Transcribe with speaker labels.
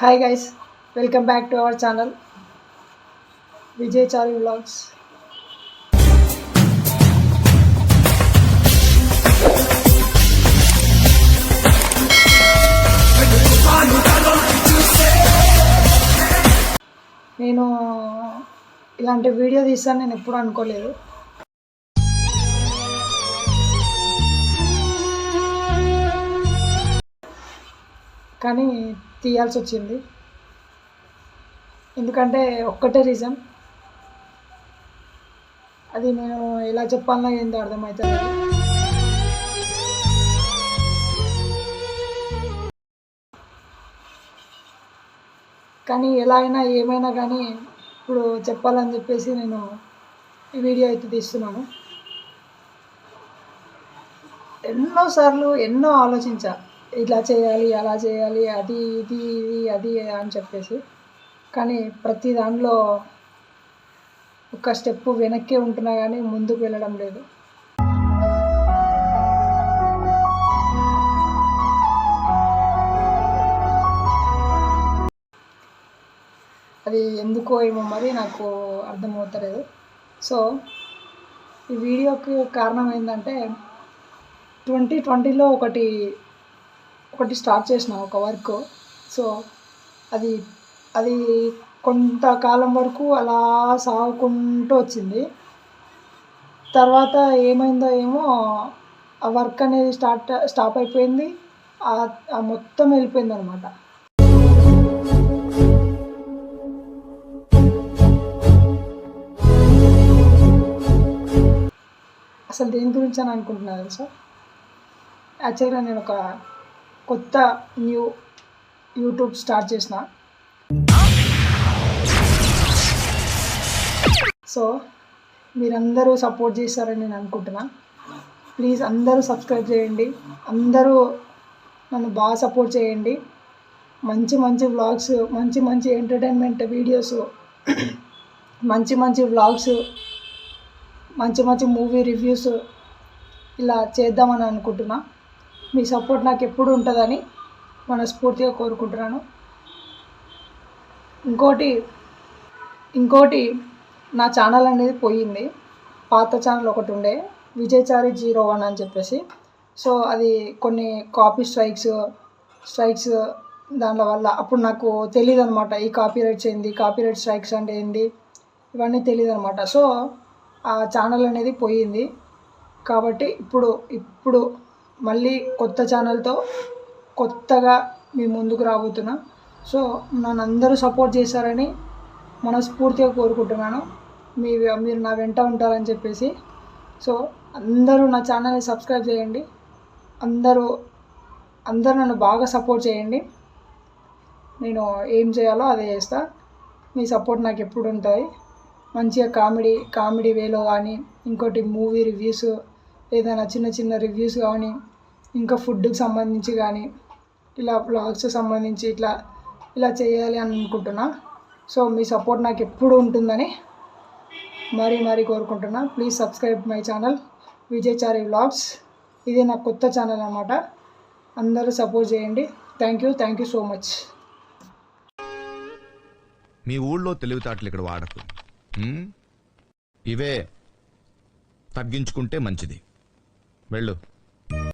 Speaker 1: Hi guys welcome back to our channel Vijay Chari vlogs నేను ఇలాంటి video తీస్తాను నేను ఎప్పుడు అనుకోలేదు. కానీ తీయాల్సి వచ్చింది. ఎందుకంటే ఒక్కటే రీజన్ అది నేను ఎలా చెప్పాలన్నా ఏందో అర్థమవుతుంది కానీ ఎలా అయినా ఏమైనా కానీ ఇప్పుడు చెప్పాలని చెప్పేసి నేను ఈ వీడియో అయితే తీస్తున్నాను. ఎన్నోసార్లు ఎన్నో ఆలోచించా. ఇలా చేయాలి అలా చేయాలి అది ఇది ఇది అది అని చెప్పేసి. కానీ ప్రతి దాంట్లో ఒక స్టెప్ వెనక్కే ఉంటున్నా కానీ ముందుకు వెళ్ళడం లేదు. అది ఎందుకో ఏమో మరి నాకు అర్థమవుతలేదు. సో ఈ వీడియోకి కారణం ఏంటంటే ట్వంటీ ట్వంటీలో ఒకటి ఒకటి స్టార్ట్ చేసిన ఒక వర్క్. సో అది అది కొంతకాలం వరకు అలా సాగుకుంటూ వచ్చింది. తర్వాత ఏమైందో ఏమో ఆ వర్క్ అనేది స్టార్ట్ స్టాప్ అయిపోయింది. ఆ- ఆ మొత్తం వెళ్ళిపోయింది అనమాట అసలు దేని గురించి అని అనుకుంటున్నారు సార్? యాక్చువల్గా నేను ఒక కొత్త న్యూ యూట్యూబ్ స్టార్ట్ చేసిన. సో మీరందరూ సపోర్ట్ చేస్తారని నేను అనుకుంటున్నా. ప్లీజ్ అందరూ సబ్స్క్రైబ్ చేయండి. అందరూ నన్ను బాగా సపోర్ట్ చేయండి. మంచి మంచి వ్లాగ్స్ మంచి మంచి ఎంటర్టైన్మెంట్ వీడియోస్ మంచి మంచి వ్లాగ్స్ మంచి మంచి మూవీ రివ్యూస్ ఇలా చేద్దామని అనుకుంటున్నా. మీ సపోర్ట్ నాకు ఎప్పుడు ఉంటుందని మనస్ఫూర్తిగా కోరుకుంటున్నాను. ఇంకోటి ఇంకోటి నా ఛానల్ అనేది పోయింది. పాత ఛానల్ ఒకటి ఉండే విజయచారి జీరో వన్ అని చెప్పేసి. సో అది కొన్ని కాపీ స్ట్రైక్స్ స్ట్రైక్స్ దానిల వల్ల అప్పుడు నాకు తెలియదు అనమాట ఈ కాపీ రైట్స్ ఏంది కాపీ రైట్ స్ట్రైక్స్ అంటే ఏంది ఇవన్నీ తెలియదు అనమాట సో ఆ ఛానల్ అనేది పోయింది. కాబట్టి ఇప్పుడు ఇప్పుడు మళ్ళీ కొత్త ఛానల్తో కొత్తగా మీ ముందుకు రాబోతున్నా. సో నన్ను అందరూ సపోర్ట్ చేశారని మనస్ఫూర్తిగా కోరుకుంటున్నాను. మీ మీరు నా వెంట ఉంటారని చెప్పేసి. సో అందరూ నా ఛానల్ని సబ్స్క్రైబ్ చేయండి. అందరూ అందరూ నన్ను బాగా సపోర్ట్ చేయండి. నేను ఏం చేయాలో అదే చేస్తా. మీ సపోర్ట్ నాకు ఎప్పుడు ఉంటుంది. మంచిగా కామెడీ కామెడీ వేలో కానీ ఇంకోటి మూవీ రివ్యూస్ ఏదైనా చిన్న చిన్న రివ్యూస్ కానీ ఇంకా ఫుడ్కి సంబంధించి కానీ ఇలా బ్లాగ్స్ సంబంధించి ఇట్లా ఇలా చేయాలి అని అనుకుంటున్నా. సో మీ సపోర్ట్ నాకు ఎప్పుడు ఉంటుందని మరీ మరీ కోరుకుంటున్నా. Please subscribe my channel Vijayachari vlogs. ఇది నా కొత్త ఛానల్ అనమాట అందరూ సపోర్ట్ చేయండి. Thank you thank you so much.
Speaker 2: మీ ఊళ్ళో తెలివితేటలు ఇక్కడ వాడకు. ఇవే తగ్గించుకుంటే మంచిది. వెళ్ళు.